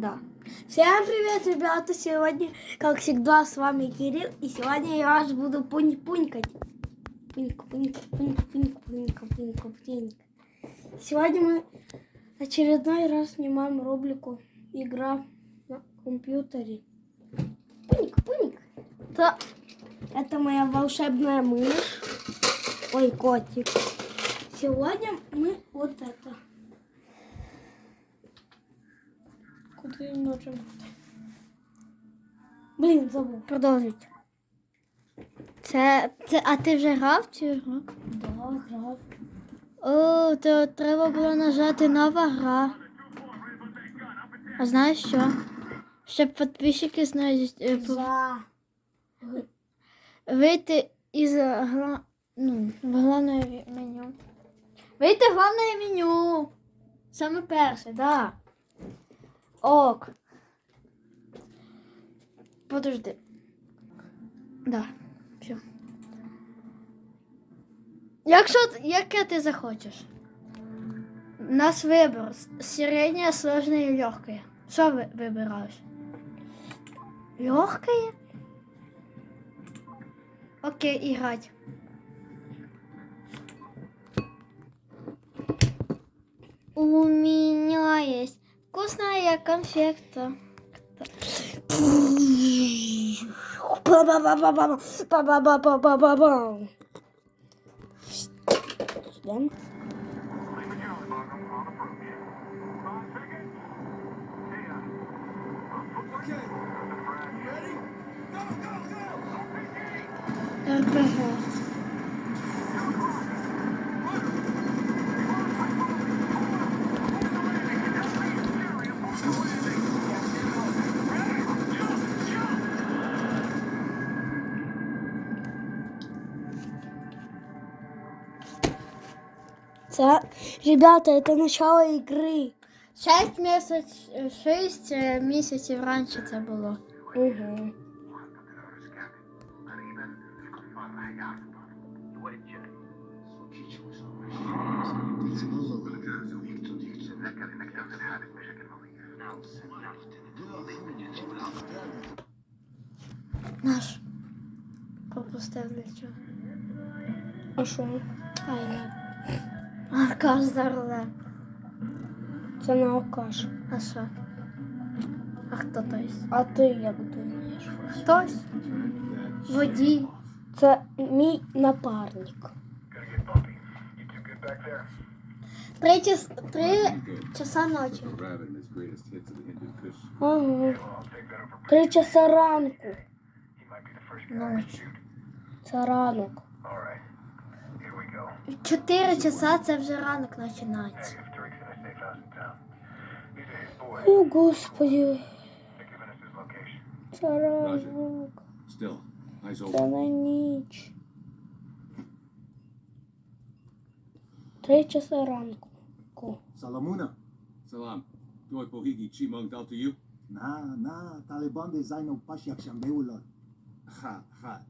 Да. Всем привет, ребята! Сегодня, как всегда, с вами Кирилл. И сегодня я вас буду пунь-пунькать. Пунька, пунька, пунька, пунька, пунька, пунька, пунька. Сегодня мы очередной раз снимаем рубрику «Игра на компьютере». Пунька, пунька. Да. Это моя волшебная мышь. Ой, котик. Сегодня мы вот это. Я нажимать? Блін, забув. Продовжуйте. Це, це, а ти вже грав цю гру? Да, грав. О, то треба було нажати нова гра. А знаєш що? Щоб підписчики знають, е, по- За. вийти із гла... ну, в головне меню. Вийти в головне меню. Саме перше, да. Ок. Подожди. Да. Все. Якщо яке ти захочеш? У нас вибір. Середнє, сложне і легке. Що ви вибираєш? Легке? Окей, играть. У меня есть вкусная. Па-ба-ба-ба-ба-ба. Ждем. Це, ребята, это начало игры. Шесть місяць, шість е, місяців раніше це було. Угу. Наш. Пропустив для чого. А що? Ай, не. Аркаш за рулем. Це не алкаш. А що? А хто той? А ти як думаєш? Хтось? Водій. Це мій напарник. Три, час, три часа ночі. Ага. Три часа ранку. Ночі. Це ранок. Чотири часа це вже ранок починається. О, господи. Це ранок. Це не ніч. Три часа ранку. Salamuna. Salam. Doy Bohigi Chimong Dal to you. Na, na, Taliban de Shambeulo. Ha, ha.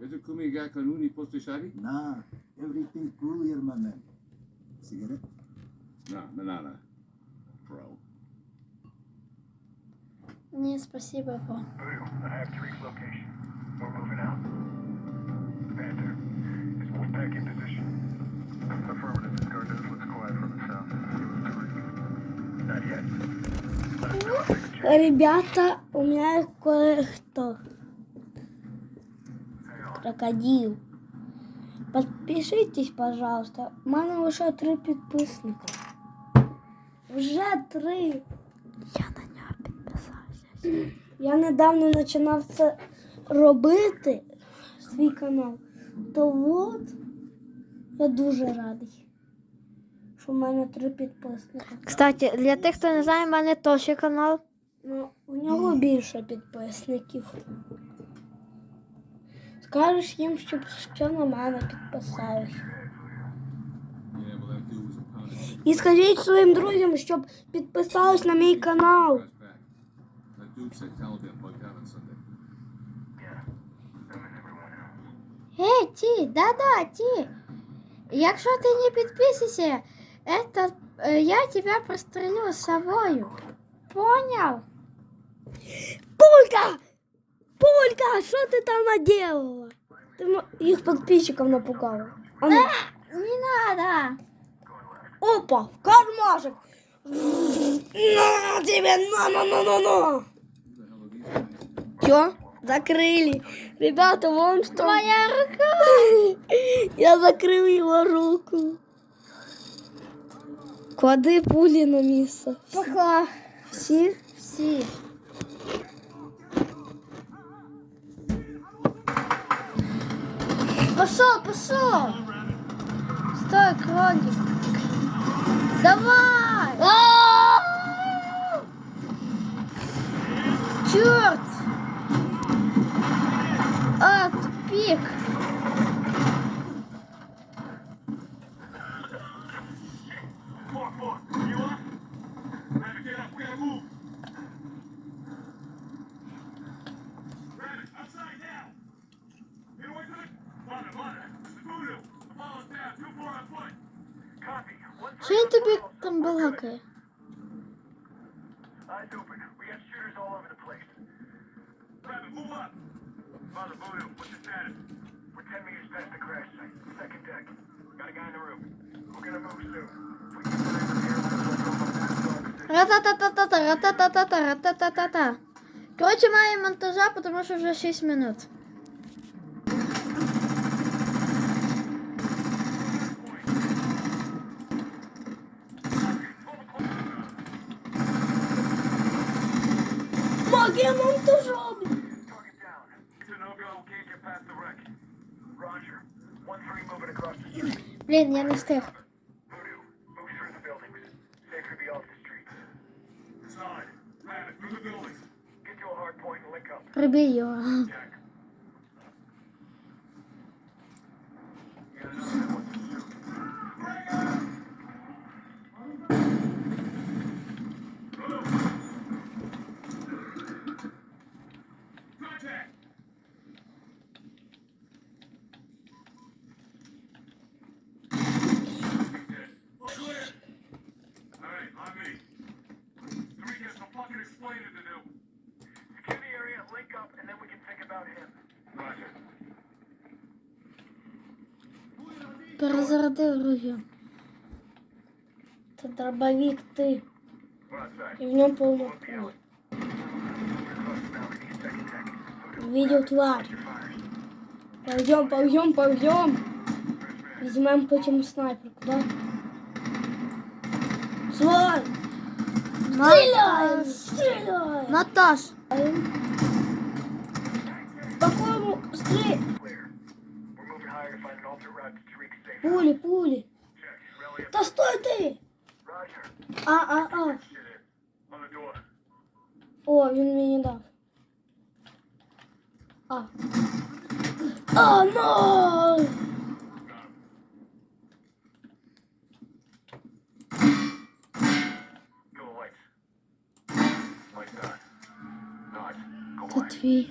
Is er kumi ga kanuni poste shari? Na, everything cool here, my man. Cigarette? Na, na, na, na. Bro. Ні, спасибо. Бо. I have Tariq's location. We're moving out. Panther, is Wolfpack in position? Affirmative. This guard knows what's quiet from the south. Not yet. Ребята, у меня кое-кто. Крокодил. Подпишитесь, пожалуйста. У мене лише три підписника. Вже три. Я на нього підписався. Я недавно починав це робити, свій канал. То от я дуже радий, що в мене три підписника. Кстати, для тих, хто не знає, в мене теж є канал. Ну, у нього більше підписників. Скажеш їм, щоб ще на мене підписались. Yeah, well, that dude was a pound І скажіть своїм друзям, щоб підписались на мій канал. of back. That dude said Taliban bugged out on Sunday. Ей, ті, да-да, ті. Якщо ти не підписуєшся, это, е, я тебе прострелю совою. поняв. Пулька! Пулька, что ты там наделала? Ты мо- их подписчиков напугала. А ну, Не надо. опа, в кармашек. На тебе, на, на, на, на, на. Чё? Закрыли. Ребята, вон что. Твоя рука. Я закрыл его руку. Клади пулі на місце. Пока. Всі? Всі. Пошел, пошел. Стой, кролик. Давай. Черт. А, тупик. We'll go from that position. Ра-та-та-та-та-та, ра-та-та-та-та, ра-та-та-та-та. Коротше, має монтажа, тому що вже 6 минут. The street. Блін, я не встиг. Voodoo, move we can think about him. Roger. Перезарядив ружьо. Це дробовик ти. We're outside. І в ньому повно We'll be пуль. out. Across the balcony, second deck. Voodoo, Видел тварь. your fires. Пойдем, пойдем, пойдем. Візьмемо потім снайперку, да? Свай! Стреляй! Стреляй! Наташ. пулі. Check. Rally up. Та стой ти! Roger. А, а, а. Shit in. On the door. О, він мені дав. А. А, ну! Go lights. Lights on. Not. Go Це quiet. твій.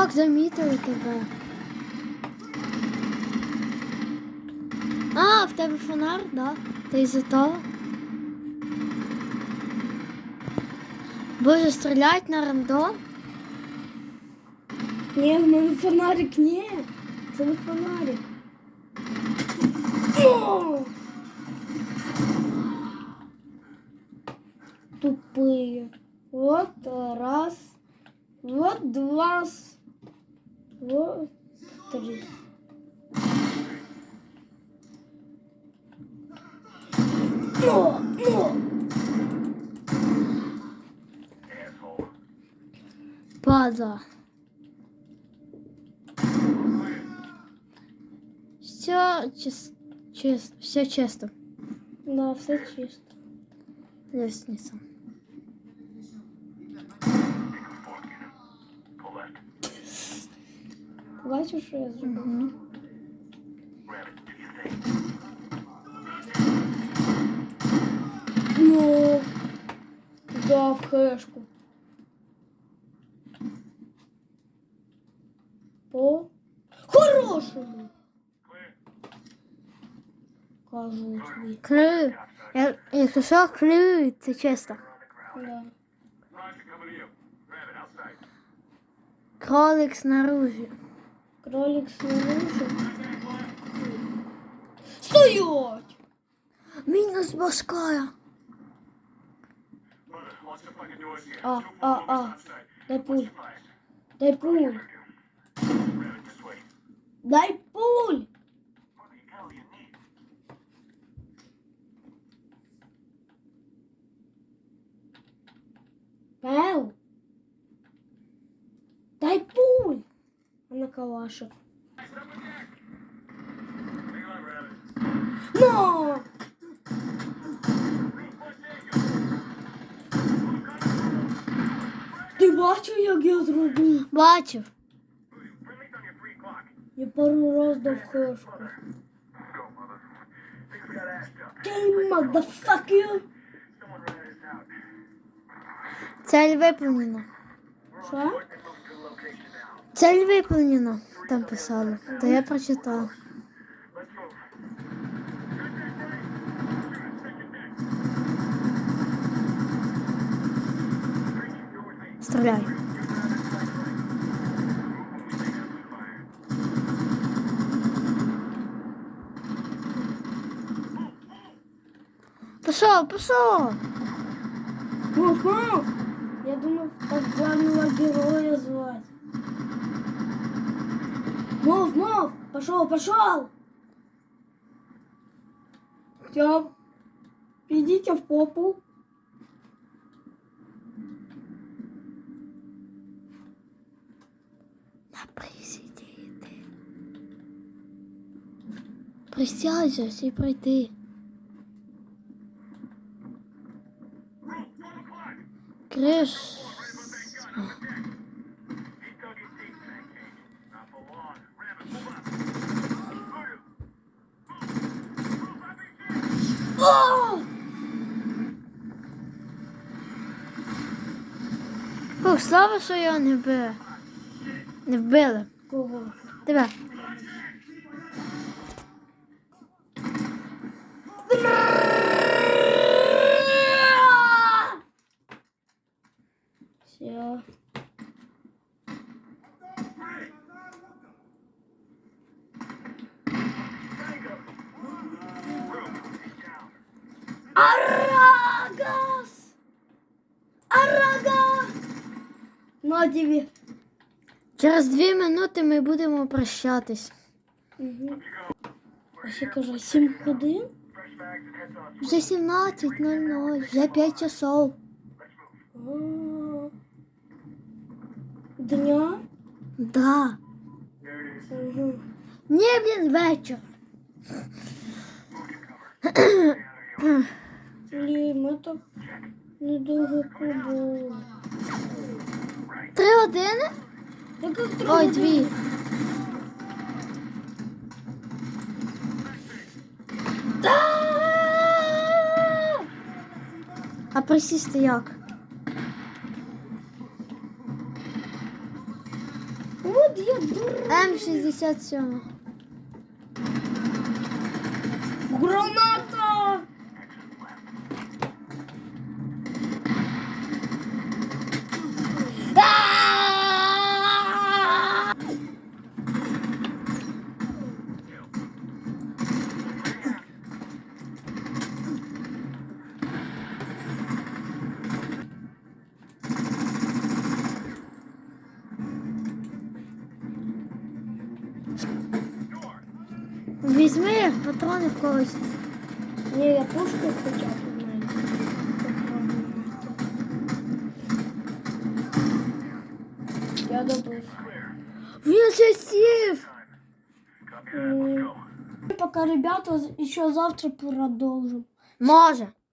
Як замітили тебе? А, в тебе фонар, да? Ти із-за того? Боже, стріляють на рандом? Ні, в мене фонарик, ні. Це не фонарик. О! Тупые. Вот раз. Вот два. Вот три. Но, но. Asshole. Падла. Що, чи, чисто, все чисто. Да, все чисто. Лестниця. Бачиш, що я thing. Ну, да, в хешку. По хорошому. Кажу тобі. Клю. Я, якщо що, клю, це чисто. Да. Кролик снаружи. Кролик снаружи. Стоять! Doors here. А, а, а. Дай пуль. Дай пуль. Дай пуль. what Паша. Но! Ну! Ти бачив, як я зробив? Бачив. Я пару раз дав хешку. Ти мадафакер! Цель выполнена. Что? Цель выполнена. Там писали. Та я прочитав. Let's move. Стріляй. Пішов, пішов. Мов, мов! Я думав, так главного героя звать. Мов, мов! Пошел, пошел! Все. Идите в попу. На присидіти. Присядь і пройти. Криш. О! Слава, що його не вбили. Не вбили. Кого? Тебе. Арагас! Арага! На тебе. Через дві минути ми будемо прощатись. Угу. А ще кажу, 7 годин? Fresh bags and heads on. Вже 17.00, вже 5 часов. А. Дня? Да. Угу. Ні, блін, вечір. Блін, ми так недовго побули. Три години? Так як три Ой, години? дві. А присісти як? От я дура. М67. Граната! Візьми патрони в когось. Ні, я пушку хоча б знаю. Я добив. Він ще сів. Copy that. Let's go. пока, ребята, еще завтра продолжим. Може.